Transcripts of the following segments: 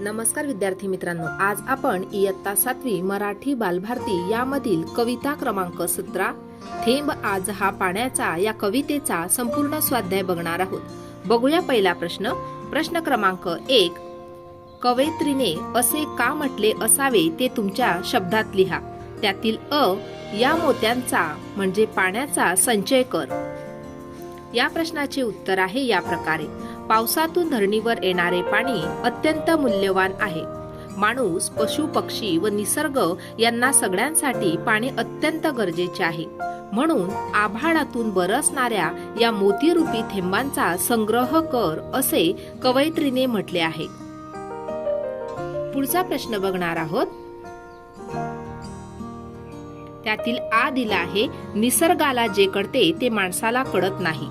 नमस्कार विद्यार्थी मित्रांनो आज आपण इयत्ता सातवी मराठी बालभारती यामधील कविता क्रमांक सतरा थेंब आज हा पाण्याचा या कवितेचा संपूर्ण स्वाध्याय बघणार आहोत. बघूया पहिला प्रश्न. प्रश्न क्रमांक एक. कवयित्रीने असे का म्हटले असावे ते तुमच्या शब्दात लिहा. त्यातील अ या मोत्यांचा म्हणजे पाण्याचा संचय कर. या प्रश्नाचे उत्तर आहे या प्रकारे. पावसातून धरणीवर येणारे पाणी अत्यंत मूल्यवान आहे. माणूस पशु पक्षी व निसर्ग यांना सगळ्यांसाठी पाणी अत्यंत गरजेचे आहे. म्हणून आभाळातून बरसणाऱ्या या मोतीरूपी थेंबांचा संग्रह कर असे कवयित्रीने म्हटले आहे. पुढचा प्रश्न बघणार आहोत. त्यातील आ दिला आहे निसर्गाला जे कळते ते माणसाला कळत नाही.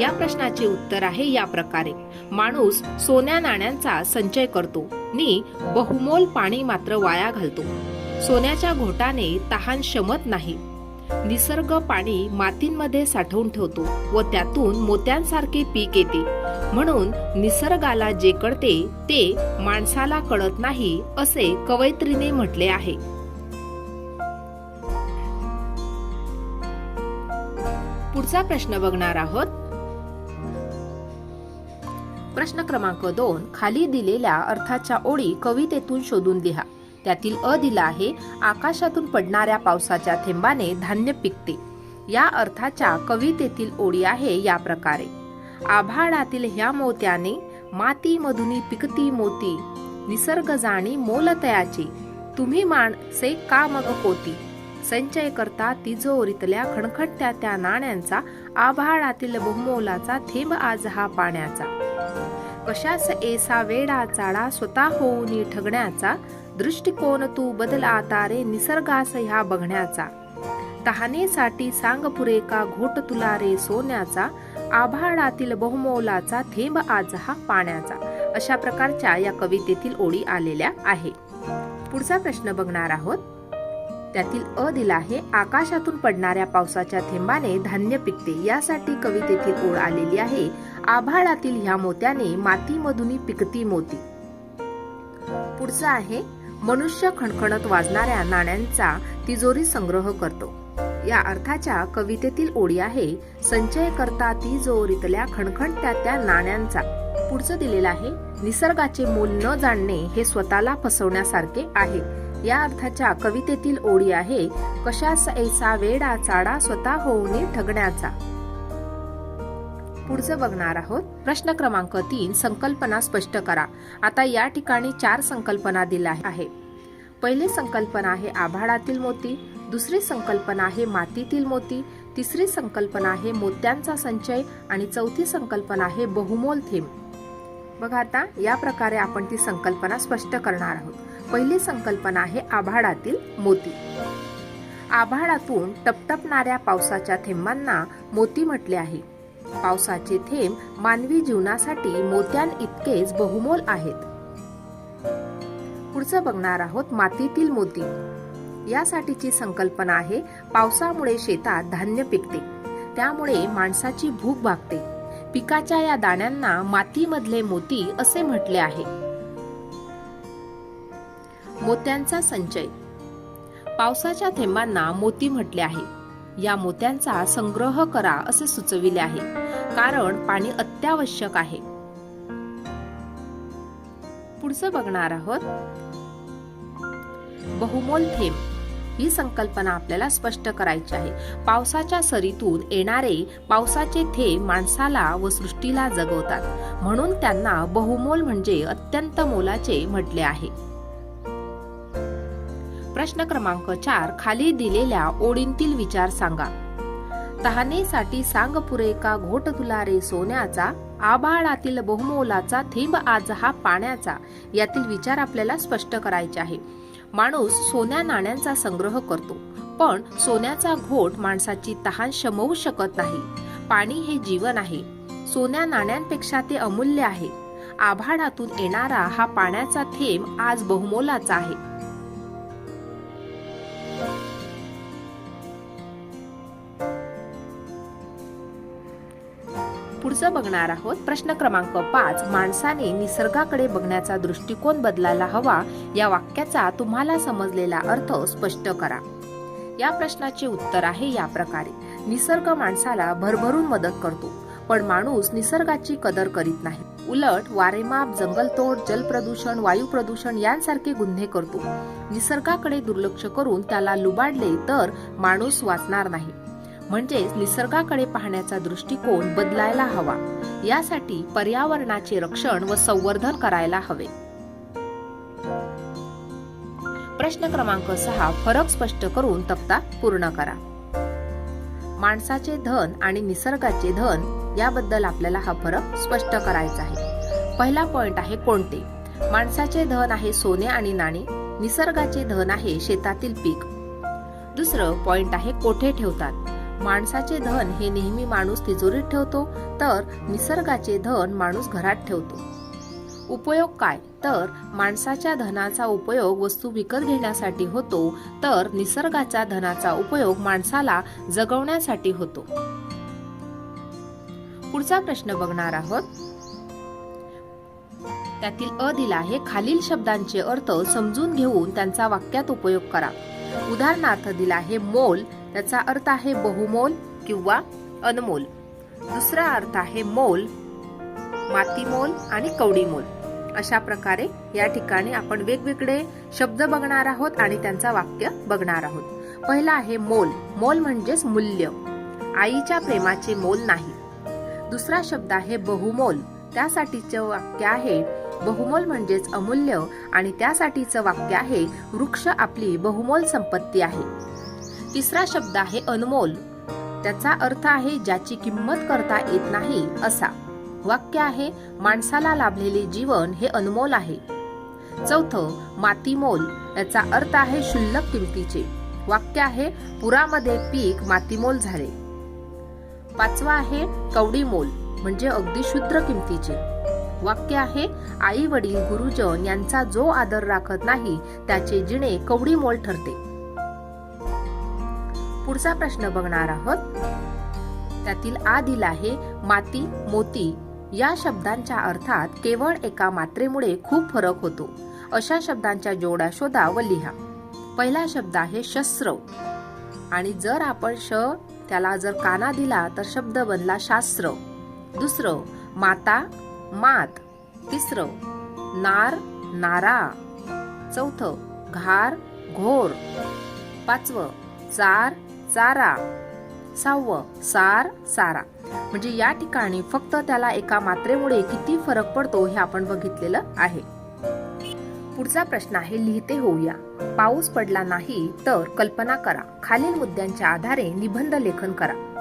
या प्रश्नाचे उत्तर आहे या प्रकारे. माणूस सोन्या नाण्यांचा संचय करतो. नि बहुमोल पाणी मात्र वाया घालतो. सोन्याच्या घोटाने तहान शमत नाही. निसर्ग पाणी मातींमध्ये साठवून ठेवतो व त्यातून मोत्यांसारखे पीक येते. म्हणून निसर्गाला जे कळते ते माणसाला कळत नाही असे कवयित्रीने म्हटले आहे. पुढचा प्रश्न बघणार आहोत. प्रश्न क्रमांक दोन खाली दिलेल्या अर्थाच्या ओळी कवितेतून शोधून लिहा. त्यातील अ दिला आहे आकाशातून पडणाऱ्या पावसाच्या थेंबाने धान्य पिकते. या अर्थाच्या कवितेतील ओळी आहे या प्रकारे. आभाळातील ह्या मोत्याने माती मधुनी पिकती मोती. निसर्ग जाणी मोलतयाची तुम्ही माणसे का मग पोती संचय करता तिजोरीतल्या खणखट्या त्या नाण्यांचा. आभाळातील बहुमोलाचा थेंब आज हा पाण्याचा. कशास एसा वेडा चाळा स्वतः होऊन ठगण्याचा? दृष्टिकोन तू बदला तारे निसर्गास ह्या बघण्याचा. तहानेसाठी सांग पुरे का घोट तुला रे सोन्याचा. आभाळातील बहुमोलाचा थेंब आज हा पाण्याचा. अशा प्रकारच्या या कवितेतील ओळी आलेल्या आहे. पुढचा प्रश्न बघणार आहोत. त्यातील अ दिला आहे आकाशातून पडणाऱ्या पावसाच्या थेंबाने धान्य पिकते. यासाठी कवितेतील ओळ आलेली आहे. आभाळातील ह्या मोत्याने मातीमधून पिकती मोती. पुढचा आहे मनुष्य खणखणत वाजणाऱ्या नाण्यांचा तिजोरी संग्रह करतो. या अर्थाच्या कवितेतील ओळी आहे संचय करता तिजोरीतल्या खणखणत्या त्या नाण्यांचा. पुढचं दिलेलं आहे निसर्गाचे मोल न जाणणे हे स्वतःला फसवण्यासारखे आहे. या अर्थाच्या कवितेतील ओळी आहे कशास ऐसा वेडा चाडा स्वतः होऊने ठगण्याचा. पुढचं बघणार आहोत. प्रश्न क्रमांक तीन संकल्पना स्पष्ट करा. आता या ठिकाणी चार संकल्पना दिल्या आहे. पहिली संकल्पना आहे आभाळातील मोती दुसरी संकल्पना आहे मातीतील मोती तिसरी संकल्पना आहे मोत्यांचा संचय आणि चौथी संकल्पना आहे बहुमोल थेंब बघा आता या प्रकारे आपण ती संकल्पना स्पष्ट करणार आहोत. पहिली संकल्पना आहे आभाळातील मोती. आभाळातून टपटपणाऱ्या पावसाच्या थेंबांना मोती म्हटले आहे. पावसाचे थेंब मानवी जीवनासाठी मोत्यां इतकेच बहुमोल आहेत. पुढचं बघणार आहोत मातीतील मोती. यासाठीची संकल्पना आहे पावसामुळे शेतात धान्य पिकते. त्यामुळे माणसाची भूक भागते. पिकाच्या या दाण्यांना मातीमधले मोती असे म्हटले आहे. मोत्यांचा संचय. पावसाच्या थेंबांना मोती म्हटले आहे. या मोत्यांचा संग्रह करा असे सुचविले आहे. कारण पाणी अत्यावश्यक आहे. पुढचं बघणार आहोत. बहुमोल थेंब. ही संकल्पना आपल्याला स्पष्ट करायची आहे. पावसाच्या सरीतून येणारे पावसाचे थेंब माणसाला व सृष्टीला जगवतात. म्हणून त्यांना बहुमोल म्हणजे अत्यंत मोलाचे म्हटले आहे. प्रश्न क्रमांक चार खाली दिलेल्या ओळींतील विचार सांगा. तहानेसाठी सांग पुरे का घोट तुला रे सोन्याचा? आभाळातील बहुमोलाचा थेंब आज हा पाण्याचा? यातील विचार आपल्याला स्पष्ट करायचे आहे. माणूस सोन्या नाण्यांचा संग्रह करतो. पण सोन्याचा घोट माणसाची तहान शमवू शकत नाही. पाणी हे जीवन आहे. सोन्या नाण्यांपेक्षा ते अमूल्य आहे. आभाळातून येणारा हा पाण्याचा थेंब आज बहुमोलाचा आहे. पुढचं बघणार आहोत. प्रश्न क्रमांक पाच माणसाने निसर्गाकडे बघण्याचा दृष्टिकोन बदलायला हवा या वाक्याचा तुम्हाला समजलेला अर्थ स्पष्ट करा. या प्रश्नाचे उत्तर आहे या प्रकारे. निसर्ग माणसाला भरभरून मदत करतो पण माणूस निसर्गाची कदर करीत नाही. उलट वारेमाप जंगलतोड जलप्रदूषण वायू प्रदूषण यांसारखे गुन्हे करतो. निसर्गाकडे दुर्लक्ष करून त्याला लुबाडले तर माणूस वाचणार नाही. म्हणजेच निसर्गाकडे पाहण्याचा दृष्टिकोन बदलायला हवा. यासाठी पर्यावरणाचे रक्षण व संवर्धन करायला हवे. प्रश्न क्रमांक सहा फरक स्पष्ट करून तक्ता पूर्ण करा. माणसाचे धन आणि निसर्गाचे धन याबद्दल आपल्याला हा फरक स्पष्ट करायचा आहे. पहिला पॉइंट आहे कोणते? माणसाचे धन आहे सोने आणि नाणे निसर्गाचे धन आहे शेतातील पीक. दुसरं पॉइंट आहे कोठे ठेवतात? माणसाचे धन हे नेहमी माणूस तिजोरीत ठेवतो तर निसर्गाचे धन माणूस घरात ठेवतो. उपयोग काय? तर माणसाच्या धनाचा उपयोग वस्तू विकत घेण्यासाठी होतो तर निसर्गाच्या धनाचा उपयोग माणसाला जगवण्यासाठी होतो. पुढचा प्रश्न बघणार आहोत. त्यातील अ दिला आहे खालील शब्दांचे अर्थ समजून घेऊन त्यांचा वाक्यात उपयोग करा. उदाहरणार्थ दिला आहे मोल त्याचा अर्थ आहे बहुमोल किंवा अनमोल. दुसरा अर्थ आहे मोल मातीमोल आणि कवडीमोल. अशा प्रकारे या ठिकाणी आपण वेगवेगळे शब्द बघणार आहोत आणि त्यांचा वाक्य बघणार आहोत. पहिला आहे मोल. मोल म्हणजेच मूल्य. आईच्या प्रेमाचे मोल नाही. दुसरा शब्द आहे बहुमोल. त्यासाठीचं वाक्य आहे बहुमोल म्हणजेच अमूल्य आणि त्यासाठीचं वाक्य आहे वृक्ष आपली बहुमोल संपत्ती आहे. तिसरा शब्द आहे अनमोल. त्याचा अर्थ आहे ज्याची किंमत करता येत नाही असा. वाक्य आहे माणसाला लाभलेले जीवन हे अनमोल आहे. चौथं मातीमोल. याचा अर्थ आहे शुल्लक किमतीचे. वाक्य आहे पुरामध्ये पीक मातीमोल झाले. पाचवा आहे कवडीमोल म्हणजे अगदी शुद्र किमतीचे. वाक्य आहे आई वडील गुरुजन यांचा जो आदर राखत नाही त्याचे जिणे कवडीमोल ठरते. पुढचा प्रश्न बघणार आहोत. त्यातील आ दिला आहे माती मोती या शब्दांच्या अर्थात केवळ एका मात्रेमुळे खूप फरक होतो. अशा शब्दांच्या जोड्या शोधा व लिहा. पहिला शब्द आहे शस्त्र आणि जर आपण श त्याला जर काना दिला तर शब्द बनला शास्त्र दुसरं माता मात. तिसरं नार नारा. चौथं घार घोर. पाचवं चार चारा सहावं सार सारा. म्हणजे या ठिकाणी फक्त त्याला एका मात्रेमुळे किती फरक पडतो हे आपण बघितलेलं आहे. पुढचा प्रश्न आहे लिहिते होऊया. पाऊस पडला नाही तर कल्पना करा. खालील मुद्द्यांच्या आधारे निबंध लेखन करा.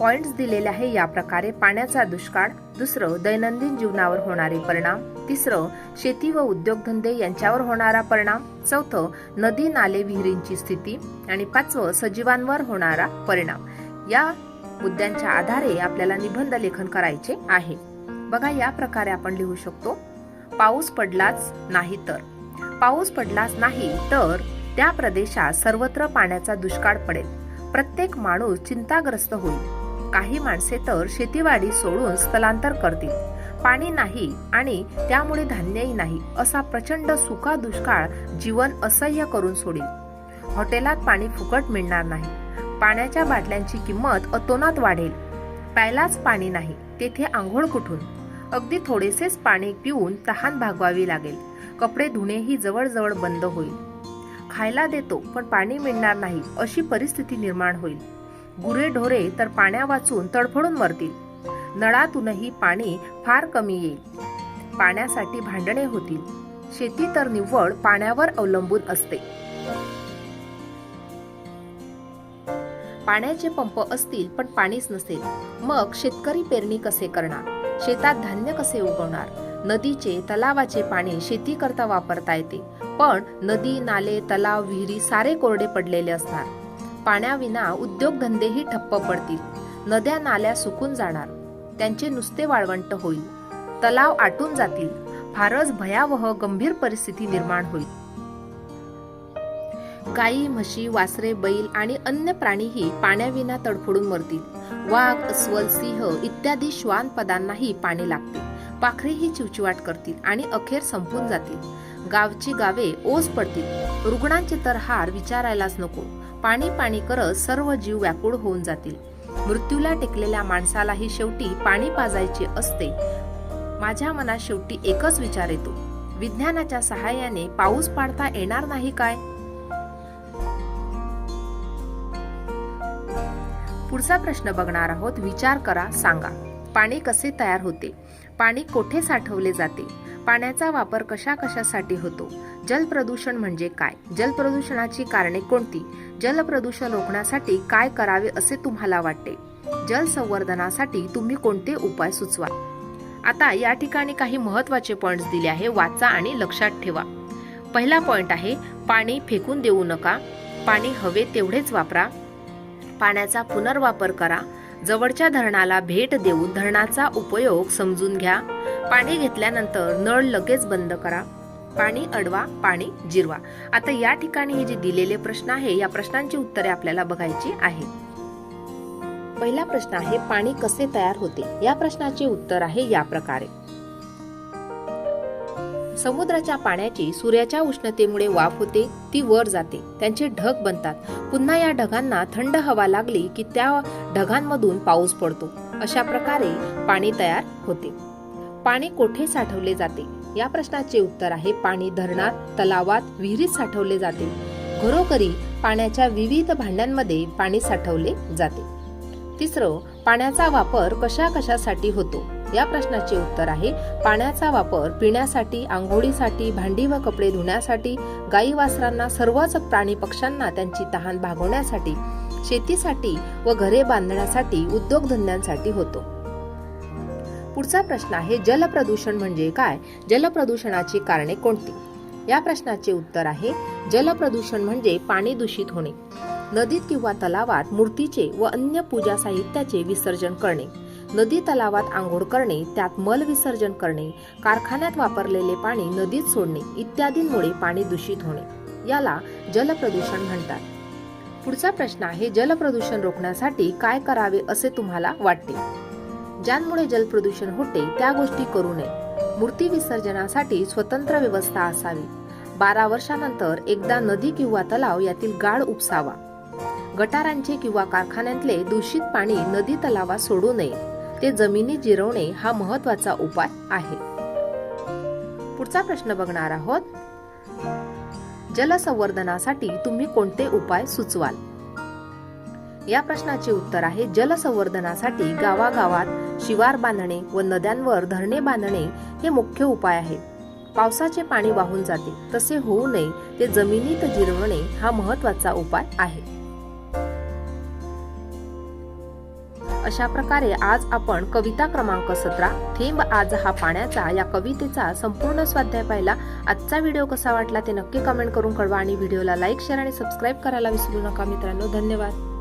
पॉइंट्स दिलेले आहे या प्रकारे पाण्याचा दुष्काळ दुसरं दैनंदिन जीवनावर होणारे परिणाम तिसरं शेती व उद्योगधंदे यांच्यावर होणारा परिणाम चौथं नदी नाले विहिरींची स्थिती आणि पाचवं सजीवांवर होणारा परिणाम. या मुद्द्यांच्या आधारे आपल्याला निबंध लेखन करायचे आहे. बघा या प्रकारे आपण लिहू शकतो पाऊस पडलाच नाही तर. पाऊस पडलाच नाही तर त्या प्रदेशात सर्वत्र पाण्याचा दुष्काळ पडेल. प्रत्येक माणूस चिंताग्रस्त होईल. काही माणसे तर शेतीवाडी सोडून स्थलांतर करतील. पाणी नाही आणि त्यामुळे धान्यही नाही असा प्रचंड सुका दुष्काळ जीवन असह्य करून सोडेल. हॉटेलात पाणी फुकट मिळणार नाही. पाण्याच्या बाटल्यांची किंमत अतोनात वाढेल. प्यायलाच पाणी नाही तेथे आंघोळ कुठून? अगदी थोडेसेच पाणी पिऊन तहान भागवावी लागेल. कपडे धुणेही जवळजवळ बंद होईल. खायला देतो पण पाणी मिळणार नाही अशी परिस्थिती निर्माण होईल. गुरे ढोरे तर पाण्या वाचून तडफडून मरतील. नळातूनही पाणी फार कमी येईल. पाण्यासाठी भांडणे होतील. शेती तर निव्वळ पाण्यावर अवलंबून असते. पाण्याचे पंप असतील पण पाणीच नसेल. मग शेतकरी पेरणी कसे करणार? शेतात धान्य कसे उगवणार? नदीचे तलावाचे पाणी शेती करता वापरता येते. पण नदी नाले तलाव विहिरी सारे कोरडे पडलेले असणार. पाण्याविना उद्योगधंदेही ठप्प पडतील. नद्या नाल्या सुकून जाणार. त्यांचे नुसते वाळवंट होईल. तलाव आटून जातील. फारच भयावह गंभीर परिस्थिती निर्माण होईल. गाई म्हशी वासरे बैल आणि अन्य प्राणीही पाण्याविना तडफडून मरतील. वाघ अस्वल सिंह इत्यादी श्वान पदांनाही पाणी लागते. पाखरेही चिवचिवाट करतील आणि अखेर संपून जातील. गावची गावे ओस पडतील. रुग्णांचे तर हार विचारायलाच नको. पाणी पाणी करत सर्व जीव व्याकुळ होऊन जातील. मृत्यूला टेकलेल्या माणसालाही शेवटी पाणी पाजायचे असते. माझ्या मनात शेवटी एकच विचार येतो. विज्ञानाच्या सहाय्याने पाऊस पाडता येणार नाही काय? पुढचा प्रश्न बघणार आहोत. विचार करा सांगा. पाणी कसे तयार होते? पाणी कोठे साठवले जाते? पाण्याचा वापर कशा कशासाठी होतो? जलप्रदूषण म्हणजे काय? जलप्रदूषणाची कारणे कोणती? जलप्रदूषण रोखण्यासाठी काय करावे असे तुम्हाला वाटते? जल संवर्धनासाठी तुम्ही कोणते उपाय सुचवा? आता या ठिकाणी काही महत्त्वाचे पॉइंट्स दिले आहे वाचा आणि लक्षात ठेवा. पहिला पॉइंट आहे पाणी फेकून देऊ नका. पाणी हवे तेवढेच वापरा. पाण्याचा पुनर्वापर करा. जवळच्या धरणाला भेट देऊन धरणाचा उपयोग समजून घ्या. पाणी घेतल्यानंतर नळ लगेच बंद करा. पाणी अडवा पाणी जिरवा. आता या ठिकाणी हे जे दिलेले प्रश्न आहे या प्रश्नांची उत्तरे आपल्याला बघायची आहेत पहिला प्रश्न आहे पाणी कसे तयार होते? या प्रश्नाचे उत्तर आहे या प्रकारे. समुद्राच्या पाण्याची सूर्याच्या उष्णतेमुळे वाफ होते ती वर जाते त्यांचे ढग बनतात. पुन्हा या ढगांना थंड हवा लागली की त्या ढगांमधून पाऊस पडतो. अशा प्रकारे पाणी तयार होते. पाणी कोठे साठवले जाते? या प्रश्नाचे उत्तर आहे पाणी धरणात तलावात विहिरीत साठवले जाते. घरोघरी पाण्याच्या विविध भांड्यांमध्ये पाणी साठवले जाते. तिसरं पाण्याचा वापर कशा कशासाठी होतो? या प्रश्नाचे उत्तर आहे पाण्याचा वापर पिण्यासाठी आंघोळीसाठी भांडी व कपडे धुण्यासाठी गाई वासरांना सर्वच प्राणी पक्ष्यांना त्यांची तहान भागवण्यासाठी शेतीसाठी व घरे बांधण्यासाठी उद्योगधंद्यांसाठी होतो. पुढचा प्रश्न आहे जलप्रदूषण म्हणजे काय? जलप्रदूषणाची कारणे कोणती? या प्रश्नाचे उत्तर आहे जलप्रदूषण म्हणजे पाणी दूषित होणे. नदीत किंवा तलावात मूर्तीचे व अन्य पूजा साहित्याचे विसर्जन करणे. नदी तलावात आंघोळ करणे त्यात मल विसर्जन करणे कारखान्यात वापरलेले पाणी नदीत सोडणे इत्यादींमुळे पाणी दूषित होणे. याला जलप्रदूषण म्हणतात. पुढचा प्रश्न आहे जलप्रदूषण रोखण्यासाठी काय करावे असे तुम्हाला वाटते? ज्यांमुळे जलप्रदूषण होते त्या गोष्टी करू नये. मूर्ती विसर्जनासाठी स्वतंत्र व्यवस्था असावी. बारा वर्षानंतर एकदा नदी किंवा तलाव यातील गाळ उपसावा. गटारांचे किंवा कारखान्यातले दूषित पाणी नदी तलावात सोडू नये. ते जमिनीत जिरवणे हा महत्त्वाचा उपाय आहे. पुढचा प्रश्न बघणार आहोत. जलसंवर्धनासाठी तुम्ही कोणते उपाय सुचवाल? या प्रश्नाचे उत्तर आहे जलसंवर्धनासाठी गावागावात शिवार बांधणे व नद्यांवर धरणे बांधणे हे मुख्य उपाय आहे पावसाचे पाणी वाहून जाते तसे होऊ नये ते जमिनीत जिरवणे हा महत्त्वाचा उपाय आहे. अशा प्रकारे आज आपण कविता क्रमांक सतरा थेंब आज हा पाण्याचा या कवितेचा संपूर्ण स्वाध्याय पाहिला. आजचा व्हिडिओ कसा वाटला ते नक्की कमेंट करून कळवा आणि व्हिडिओला लाईक शेअर आणि सबस्क्राईब करायला विसरू नका मित्रांनो. धन्यवाद.